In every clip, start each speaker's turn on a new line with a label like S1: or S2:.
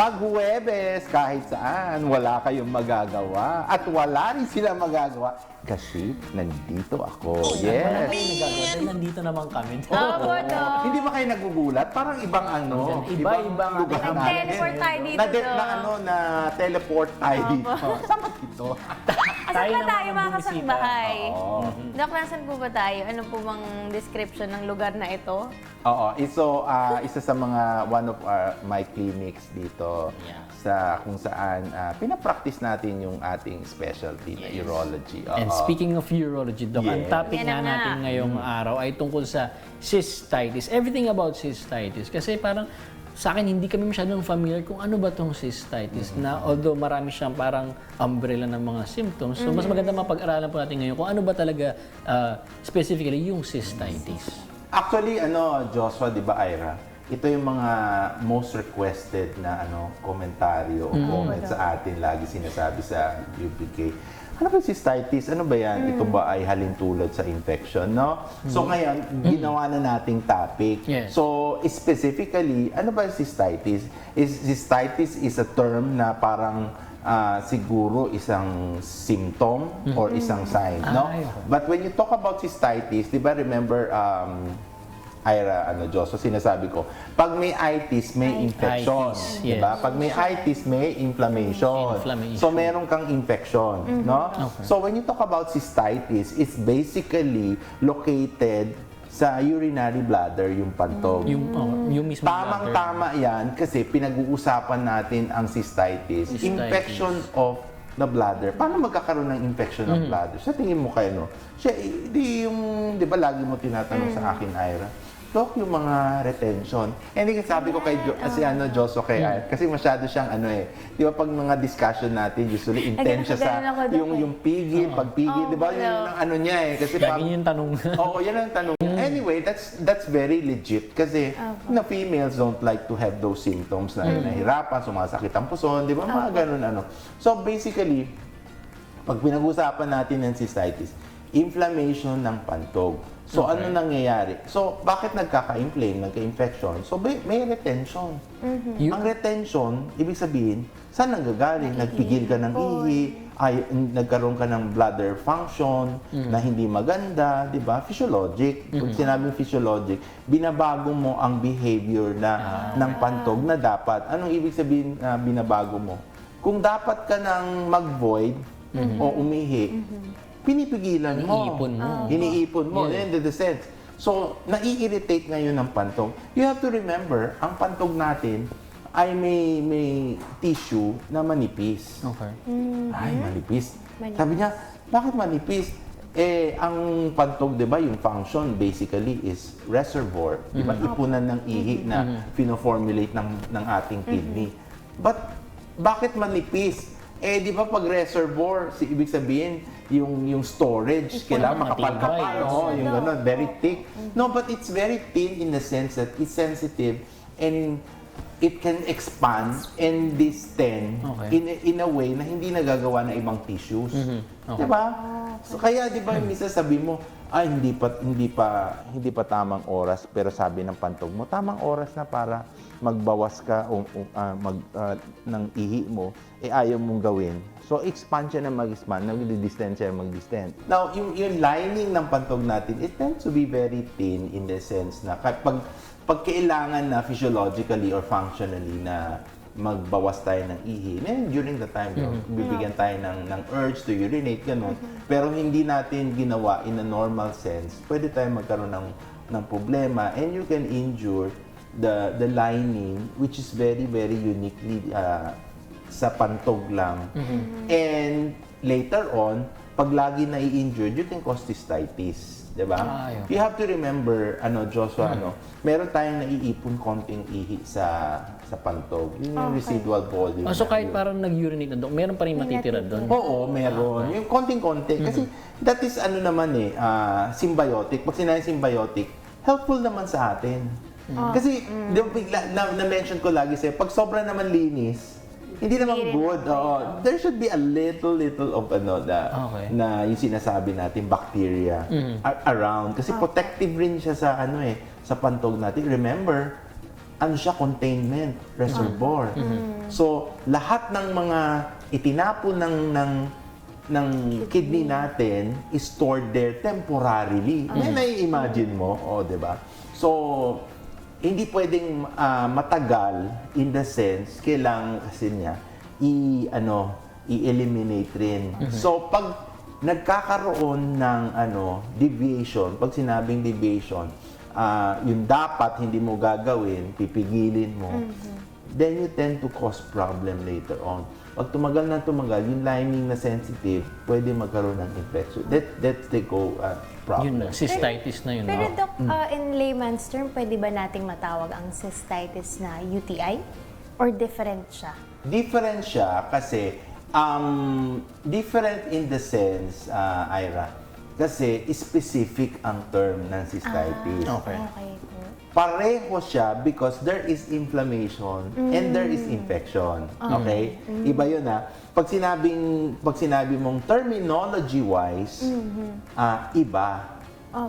S1: Pag Huwebes, kahit saan, wala kayong magagawa. At wala rin sila magagawa kasi nandito ako.
S2: Wala
S1: Yes.
S2: kayong nagagawa dahil nandito naman kami.
S3: Opo, no.
S1: Hindi ba kayo nagugulat? Parang ibang ano,
S2: Iba-ibang
S1: lugar
S2: ano.
S1: natin.
S3: Nag-teleport tayo dito,
S1: na ano, na teleport tayo dito. Saan ba dito?
S3: Asan
S2: Tayo
S3: ba tayo mga kasambahay?
S1: Oo.
S3: Dok, nasan po ba tayo? Ano po bang description ng lugar na ito?
S1: Oo, so ah, isa sa mga one of our, my clinics dito
S2: Yeah.
S1: sa kung saan ah, pinapractice natin yung ating specialty na
S2: Yes.
S1: urology. Oo.
S2: And speaking of urology, Doc, ang
S1: Yes.
S2: topic
S3: Yan
S2: nga
S3: na nga.
S2: natin ngayong araw ay tungkol sa cystitis. Everything about cystitis. Kasi parang sa akin, hindi kami masyadong familiar kung ano ba tong cystitis na although marami siyang parang umbrella ng mga symptoms. So, mas maganda mapag-aralan po natin ngayon kung ano ba talaga ah, specifically yung cystitis.
S1: Actually, ano, Joshua, di ba, Ira? Ito yung mga most requested na ano komentaryo o comment sa atin lagi sinasabi sa UPK. Ano ba cystitis? Ano ba yan? Ito ba ay halintulad sa infection, no? So ngayon, ginawa na nating topic.
S2: Yes.
S1: So specifically, ano ba cystitis? Is, cystitis is a term na parang ah, siguro isang symptom or isang sign, no? But when you talk about cystitis, di ba remember um, Ira, ano, Diyos, so sinasabi ko, pag may itis, may infection.
S2: Itis,
S1: di ba?
S2: yes.
S1: Pag may itis, may inflammation.
S2: Inflammation.
S1: So, meron kang infection. No?
S2: Okay.
S1: So, when you talk about cystitis, it's basically located sa urinary bladder, yung pantog.
S2: Yung, oh, yung mismo bladder.
S1: Tamang-tama yan kasi pinag-uusapan natin ang cystitis.
S2: Cystitis.
S1: Infection of the bladder. Paano magkakaroon ng infection ng bladder? Sa tingin mo kayo, no? Siya, eh, di yung, di ba lagi mo tinatanong sa akin, Ira? Dok, yung mga retention. Eh, hindi sabi ko kay jo, si ano, Joso kay
S2: Mm.
S1: Ira, kasi masyado siyang ano eh. Di ba pag mga discussion natin, usually intense siya sa
S3: ganun ako, Dok,
S1: yung,
S3: eh.
S1: yung pigil, pagpigil,
S3: Oo,
S1: di ba? Yun ang ano niya eh. Kasi
S2: Lagi
S1: pag,
S2: yung tanong.
S1: Oo, yan ang tanong. Anyway, that's that's very legit kasi na females don't like to have those symptoms na nahirapan, sumasakit ang puson, di ba? Mga ganun ano. So basically, pag pinag-usapan natin ng cystitis, inflammation ng pantog. So
S2: Okay.
S1: ano nangyayari? So bakit nagkaka-inflame, nagka-infection? So may, may retention.
S2: Yung-
S1: Ang retention, ibig sabihin, saan nanggagaling? Nagpigil ka ng ihi, ay, nagkaroon ka ng bladder function na hindi maganda, di ba? Physiologic. Pag sinabing physiologic, binabago mo ang behavior na ng pantog na dapat. Anong ibig sabihin na binabago mo? Kung dapat ka nang mag-void o umihi, pinipigilan mo.
S2: Iniipon mo.
S1: Iniipon mo.
S2: Yeah.
S1: In the sense. So, nai-irritate ngayon ng pantog. You have to remember, ang pantog natin ay may may tissue na manipis.
S2: Okay.
S1: Ay, manipis.
S3: Manipis.
S1: Sabi niya, bakit manipis? Eh, ang pantog, di ba, yung function basically is reservoir. Di ba, ipunan ng ihi na fino-formulate ng, ng ating kidney. But, bakit manipis? Eh, di ba pag reservoir, si, ibig sabihin, yung, yung storage, kailangan
S2: matibay.
S1: makapal-kapal. Oo, yung gano'n, very thick. No, but it's very thin in the sense that it's sensitive and it can expand and distend
S2: Okay.
S1: in, in a way na hindi nagagawa ng ibang tissues.
S2: Okay.
S1: Di ba? So, kaya di ba minsan sabi mo, ay hindi pa hindi pa hindi pa tamang oras pero sabi ng pantog mo tamang oras na para magbawas ka o, o, ah, mag ah, ng ihi mo eh ayaw mong gawin. So expand siya na mag-expand nag-distend siya mag-distend now yung, yung lining ng pantog natin it tends to be very thin in the sense na kapag pag kailangan na physiologically or functionally na magbawas tayo ng ihi. Then during the time, bibigyan tayo ng, ng urge to urinate, ganun. Pero hindi natin ginawa in a normal sense, pwede tayo magkaroon ng, ng problema and you can injure the the lining which is very, very uniquely uh, sa pantog lang. And later on, pag lagi na i-injured, you can cause cystitis. Diba?
S2: Ay, okay.
S1: You have to remember, ano, Joshua, ano, meron tayong naiipon konting ihi sa sa pantog. Yun yung residual volume.
S2: Oh, so kahit
S1: yun.
S2: parang nag-urinate na doon, meron pa rin matitira doon.
S1: Oo, meron. Yung konting-konti. Kasi that is ano naman eh, ah, symbiotic. Pag sinabi symbiotic, helpful naman sa atin. Kasi, di ba, bigla, na, na-mention ko lagi sa'yo, pag sobra naman linis, hindi naman good.
S3: okay.
S1: Oo. There should be a little, little of ano, na,
S2: Okay.
S1: na yung sinasabi natin, bacteria a- around. Kasi protective rin siya sa ano eh, sa pantog natin. Remember, ano siya, containment, reservoir. So, lahat ng mga itinapon ng ng ng kidney natin is stored there temporarily. May nai-imagine mo, o, 'di ba? So, hindi pwedeng ah, matagal in the sense kailangan kasi niya i ano i-eliminate rin. So pag nagkakaroon ng ano deviation, pag sinabing deviation, ah, yung dapat hindi mo gagawin, pipigilin mo, then you tend to cause problem later on. Pag tumagal na tumagal, yung lining na sensitive, pwede magkaroon ng infection. That, that's the go uh, problem.
S2: Yun na, cystitis na yun.
S4: Pero
S2: no?
S4: Doc, uh, in layman's term, pwede ba nating matawag ang cystitis na UTI? Or different siya?
S1: Different siya kasi um, different in the sense, uh, Ira, kasi specific ang term ng cystitis.
S2: Okay.
S4: Okay po.
S1: Pareho siya because there is inflammation and there is infection. Okay? Iba yun ha. Pag sinabing, pag sinabi mong terminology-wise, ah, iba.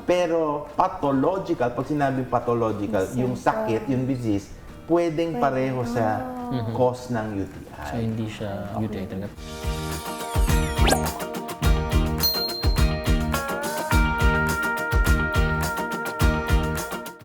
S1: Pero pathological, pag sinabing pathological, yung sakit, yung disease, pwedeng pareho sa cause ng UTI.
S2: So, hindi siya UTI talaga.